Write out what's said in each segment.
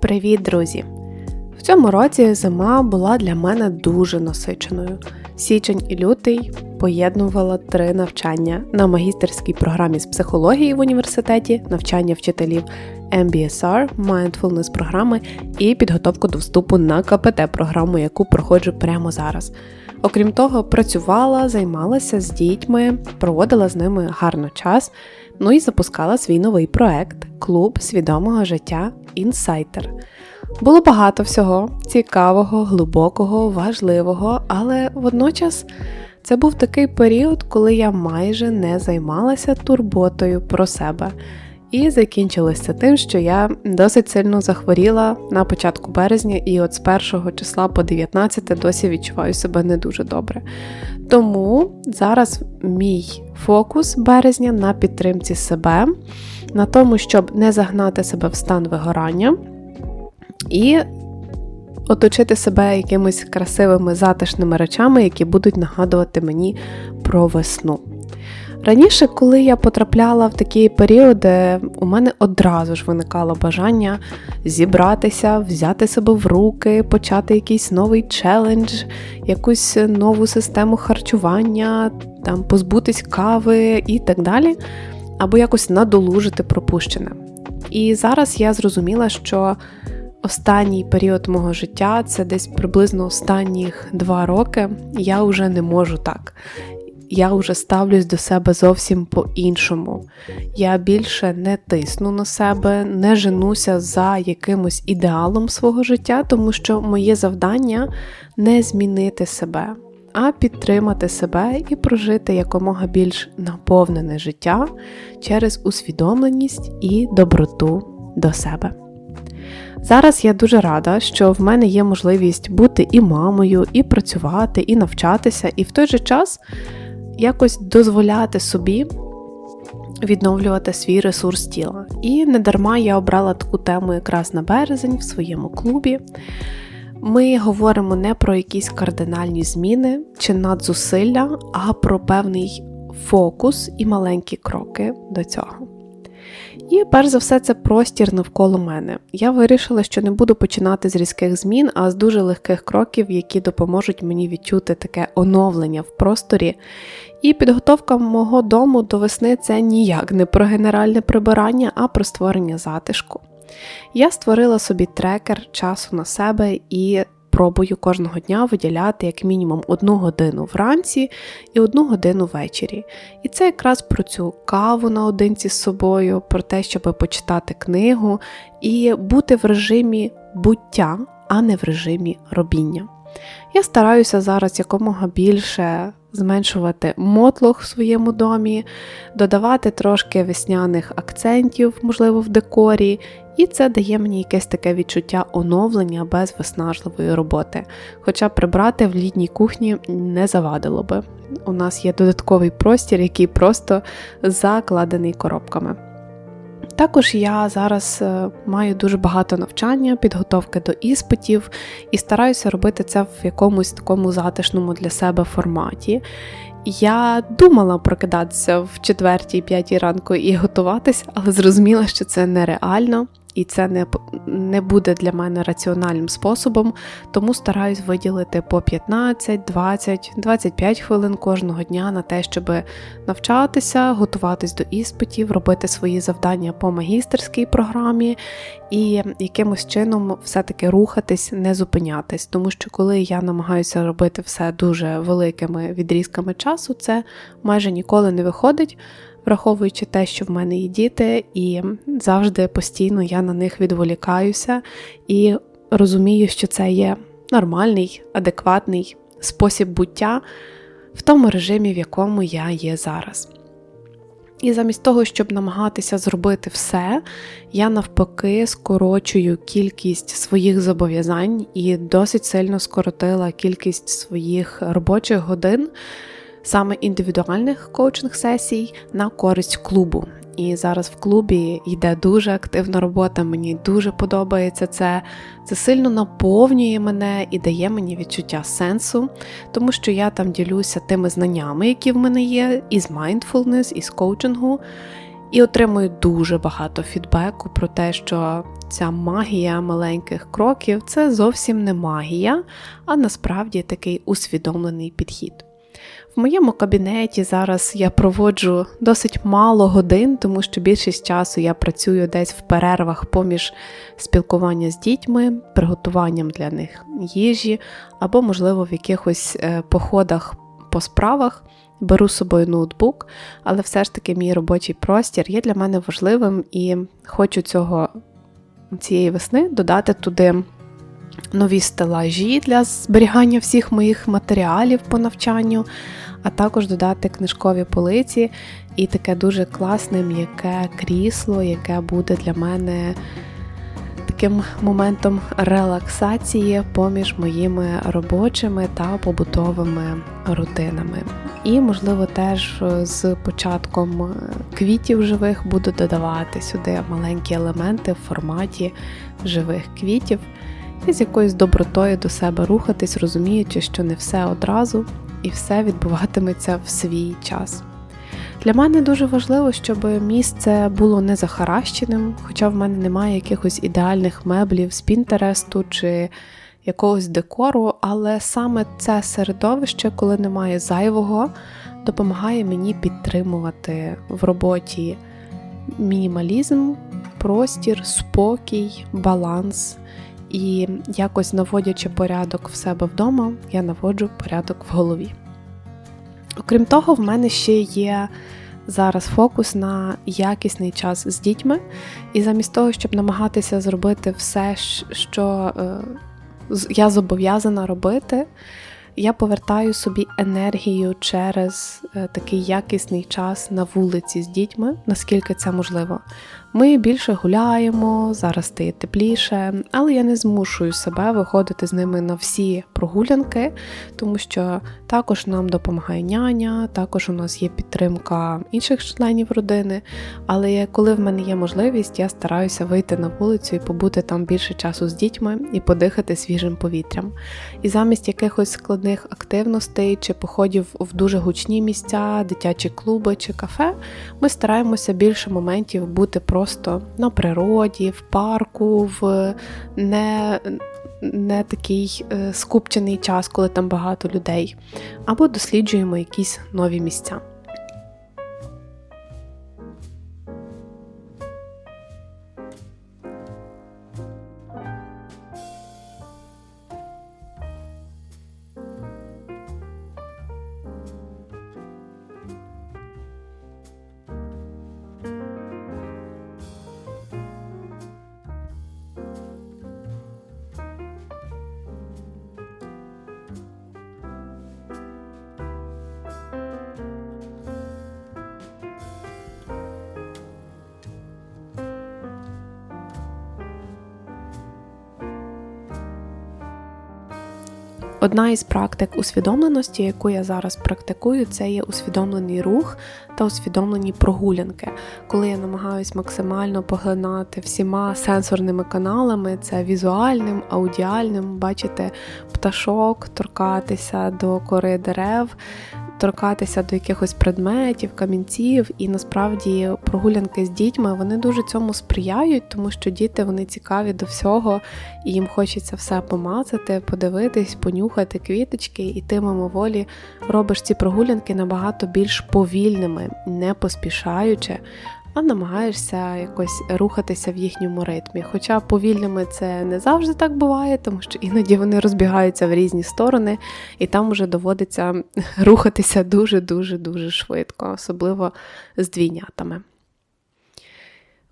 Привіт, друзі! В цьому році зима була для мене дуже насиченою. Січень і лютий поєднувала три навчання на магістерській програмі з психології в університеті, навчання вчителів MBSR, Mindfulness програми і підготовку до вступу на КПТ-програму, яку проходжу прямо зараз. Окрім того, працювала, займалася з дітьми, проводила з ними гарно час, ну і запускала свій новий проект Клуб свідомого життя Інсайтер. Було багато всього цікавого, глибокого, важливого, але водночас це був такий період, коли я майже не займалася турботою про себе. І закінчилося тим, що я досить сильно захворіла на початку березня, і от з 1 числа по 19 досі відчуваю себе не дуже добре. Тому зараз мій фокус березня на підтримці себе, на тому, щоб не загнати себе в стан вигорання і оточити себе якимись красивими затишними речами, які будуть нагадувати мені про весну. Раніше, коли я потрапляла в такі періоди, у мене одразу ж виникало бажання зібратися, взяти себе в руки, почати якийсь новий челендж, якусь нову систему харчування, там позбутись кави і так далі, або якось надолужити пропущене. І зараз я зрозуміла, що останній період мого життя це десь приблизно останніх два роки. Я вже не можу так я вже ставлюсь до себе зовсім по-іншому. Я більше не тисну на себе, не женуся за якимось ідеалом свого життя, тому що моє завдання не змінити себе, а підтримати себе і прожити якомога більш наповнене життя через усвідомленість і доброту до себе. Зараз я дуже рада, що в мене є можливість бути і мамою, і працювати, і навчатися, і в той же час якось дозволяти собі відновлювати свій ресурс тіла. І не дарма я обрала таку тему якраз на березень в своєму клубі. Ми говоримо не про якісь кардинальні зміни чи надзусилля, а про певний фокус і маленькі кроки до цього. І перш за все, це простір навколо мене. Я вирішила, що не буду починати з різких змін, а з дуже легких кроків, які допоможуть мені відчути таке оновлення в просторі. І підготовка мого дому до весни це ніяк не про генеральне прибирання, а про створення затишку. Я створила собі трекер часу на себе і пробую кожного дня виділяти як мінімум одну годину вранці і одну годину ввечері. І це якраз про цю каву наодинці з собою, про те, щоб почитати книгу і бути в режимі буття, а не в режимі робіння. Я стараюся зараз якомога більше зменшувати мотлох в своєму домі, додавати трошки весняних акцентів, можливо, в декорі, і це дає мені якесь таке відчуття оновлення без виснажливої роботи. Хоча прибрати в літній кухні не завадило би. У нас є додатковий простір, який просто закладений коробками. Також я зараз е, маю дуже багато навчання, підготовки до іспитів і стараюся робити це в якомусь такому затишному для себе форматі. Я думала прокидатися в 4-5 ранку і готуватися, але зрозуміла, що це нереально і це не не буде для мене раціональним способом, тому стараюсь виділити по 15, 20, 25 хвилин кожного дня на те, щоб навчатися, готуватись до іспитів, робити свої завдання по магістерській програмі і якимось чином все-таки рухатись, не зупинятись. Тому що коли я намагаюся робити все дуже великими відрізками часу, це майже ніколи не виходить враховуючи те, що в мене є діти, і завжди постійно я на них відволікаюся і розумію, що це є нормальний, адекватний спосіб буття в тому режимі, в якому я є зараз. І замість того, щоб намагатися зробити все, я навпаки скорочую кількість своїх зобов'язань і досить сильно скоротила кількість своїх робочих годин саме індивідуальних коучинг сесій на користь клубу. І зараз в клубі йде дуже активна робота. Мені дуже подобається це. Це сильно наповнює мене і дає мені відчуття сенсу, тому що я там ділюся тими знаннями, які в мене є, із mindfulness, із коучингу. І отримую дуже багато фідбеку про те, що ця магія маленьких кроків це зовсім не магія, а насправді такий усвідомлений підхід. В моєму кабінеті зараз я проводжу досить мало годин, тому що більшість часу я працюю десь в перервах поміж спілкування з дітьми, приготуванням для них їжі, або, можливо, в якихось е, походах по справах. Беру з собою ноутбук, але все ж таки мій робочий простір є для мене важливим і хочу цього цієї весни додати туди нові стелажі для зберігання всіх моїх матеріалів по навчанню, а також додати книжкові полиці і таке дуже класне м'яке крісло, яке буде для мене таким моментом релаксації поміж моїми робочими та побутовими рутинами. І, можливо, теж з початком квітів живих буду додавати сюди маленькі елементи в форматі живих квітів і з якоюсь добротою до себе рухатись, розуміючи, що не все одразу і все відбуватиметься в свій час. Для мене дуже важливо, щоб місце було не захаращеним, хоча в мене немає якихось ідеальних меблів з Пінтересту чи якогось декору, але саме це середовище, коли немає зайвого, допомагає мені підтримувати в роботі мінімалізм, простір, спокій, баланс. І якось наводячи порядок в себе вдома, я наводжу порядок в голові. Окрім того, в мене ще є зараз фокус на якісний час з дітьми, і замість того, щоб намагатися зробити все, що е, я зобов'язана робити, я повертаю собі енергію через е, такий якісний час на вулиці з дітьми, наскільки це можливо. Ми більше гуляємо, зараз стає тепліше, але я не змушую себе виходити з ними на всі прогулянки, тому що також нам допомагає няня, також у нас є підтримка інших членів родини. Але коли в мене є можливість, я стараюся вийти на вулицю і побути там більше часу з дітьми і подихати свіжим повітрям. І замість якихось складних активностей чи походів в дуже гучні місця, дитячі клуби чи кафе, ми стараємося більше моментів бути просто просто на природі, в парку, в не не такий е, скупчений час, коли там багато людей, або досліджуємо якісь нові місця. Одна із практик усвідомленості, яку я зараз практикую, це є усвідомлений рух та усвідомлені прогулянки, коли я намагаюся максимально поглинати всіма сенсорними каналами: це візуальним, аудіальним, бачити пташок, торкатися до кори дерев, торкатися до якихось предметів, камінців, і насправді прогулянки з дітьми вони дуже цьому сприяють, тому що діти вони цікаві до всього, і їм хочеться все помацати, подивитись, понюхати квіточки, і ти мимоволі робиш ці прогулянки набагато більш повільними, не поспішаючи а намагаєшся якось рухатися в їхньому ритмі. Хоча повільними це не завжди так буває, тому що іноді вони розбігаються в різні сторони, і там вже доводиться рухатися дуже-дуже дуже швидко, особливо з двійнятами.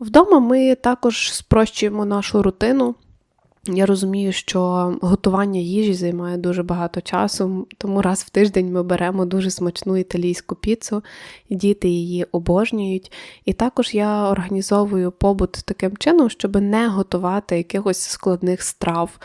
Вдома ми також спрощуємо нашу рутину. Я розумію, що готування їжі займає дуже багато часу, тому раз в тиждень ми беремо дуже смачну італійську піцу, діти її обожнюють. І також я організовую побут таким чином, щоб не готувати якихось складних страв,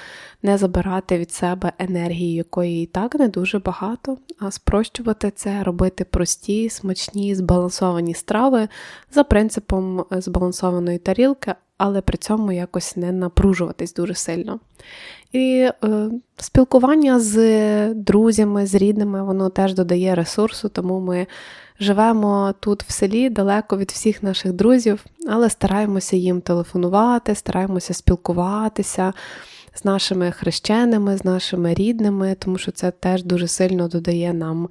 не забирати від себе енергії, якої і так не дуже багато, а спрощувати це, робити прості, смачні, збалансовані страви за принципом збалансованої тарілки але при цьому якось не напружуватись дуже сильно. І е, спілкування з друзями, з рідними, воно теж додає ресурсу, тому ми живемо тут в селі далеко від всіх наших друзів, але стараємося їм телефонувати, стараємося спілкуватися з нашими хрещеними, з нашими рідними, тому що це теж дуже сильно додає нам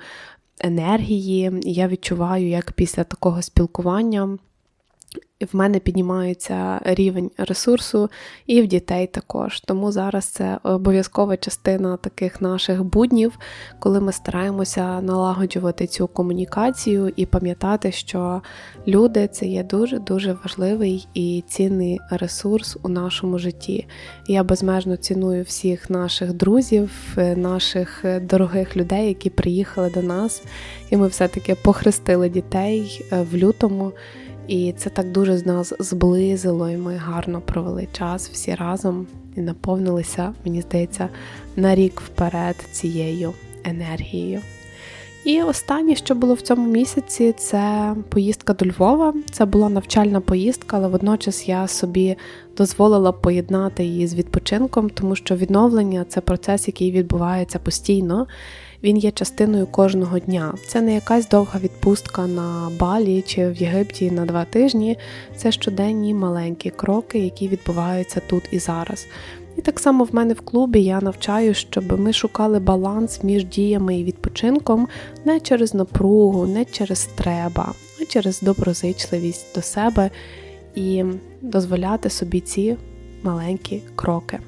енергії. Я відчуваю, як після такого спілкування в мене піднімається рівень ресурсу, і в дітей також. Тому зараз це обов'язкова частина таких наших буднів, коли ми стараємося налагоджувати цю комунікацію і пам'ятати, що люди це є дуже-дуже важливий і цінний ресурс у нашому житті. Я безмежно ціную всіх наших друзів, наших дорогих людей, які приїхали до нас, і ми все-таки похрестили дітей е, в лютому. І це так дуже з нас зблизило, і ми гарно провели час всі разом і наповнилися, мені здається, на рік вперед цією енергією. І останнє, що було в цьому місяці, це поїздка до Львова. Це була навчальна поїздка, але водночас я собі дозволила поєднати її з відпочинком, тому що відновлення це процес, який відбувається постійно він є частиною кожного дня. Це не якась довга відпустка на Балі чи в Єгипті на два тижні. Це щоденні маленькі кроки, які відбуваються тут і зараз. І так само в мене в клубі я навчаю, щоб ми шукали баланс між діями і відпочинком не через напругу, не через треба, а через доброзичливість до себе і дозволяти собі ці маленькі кроки.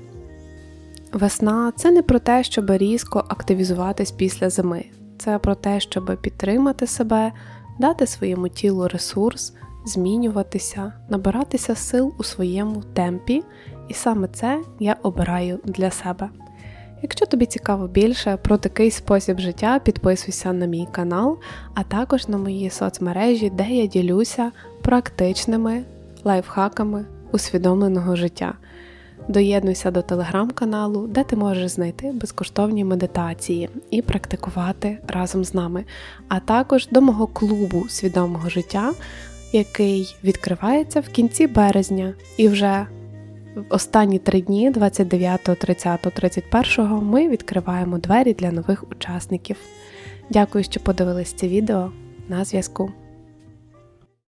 Весна це не про те, щоб різко активізуватись після зими. Це про те, щоб підтримати себе, дати своєму тілу ресурс, змінюватися, набиратися сил у своєму темпі, і саме це я обираю для себе. Якщо тобі цікаво більше про такий спосіб життя, підписуйся на мій канал, а також на мої соцмережі, де я ділюся практичними лайфхаками усвідомленого життя. Доєднуйся до телеграм-каналу, де ти можеш знайти безкоштовні медитації і практикувати разом з нами, а також до мого клубу свідомого життя, який відкривається в кінці березня. І вже в останні три дні, 29, 30, 31, ми відкриваємо двері для нових учасників. Дякую, що подивились це відео. На зв'язку.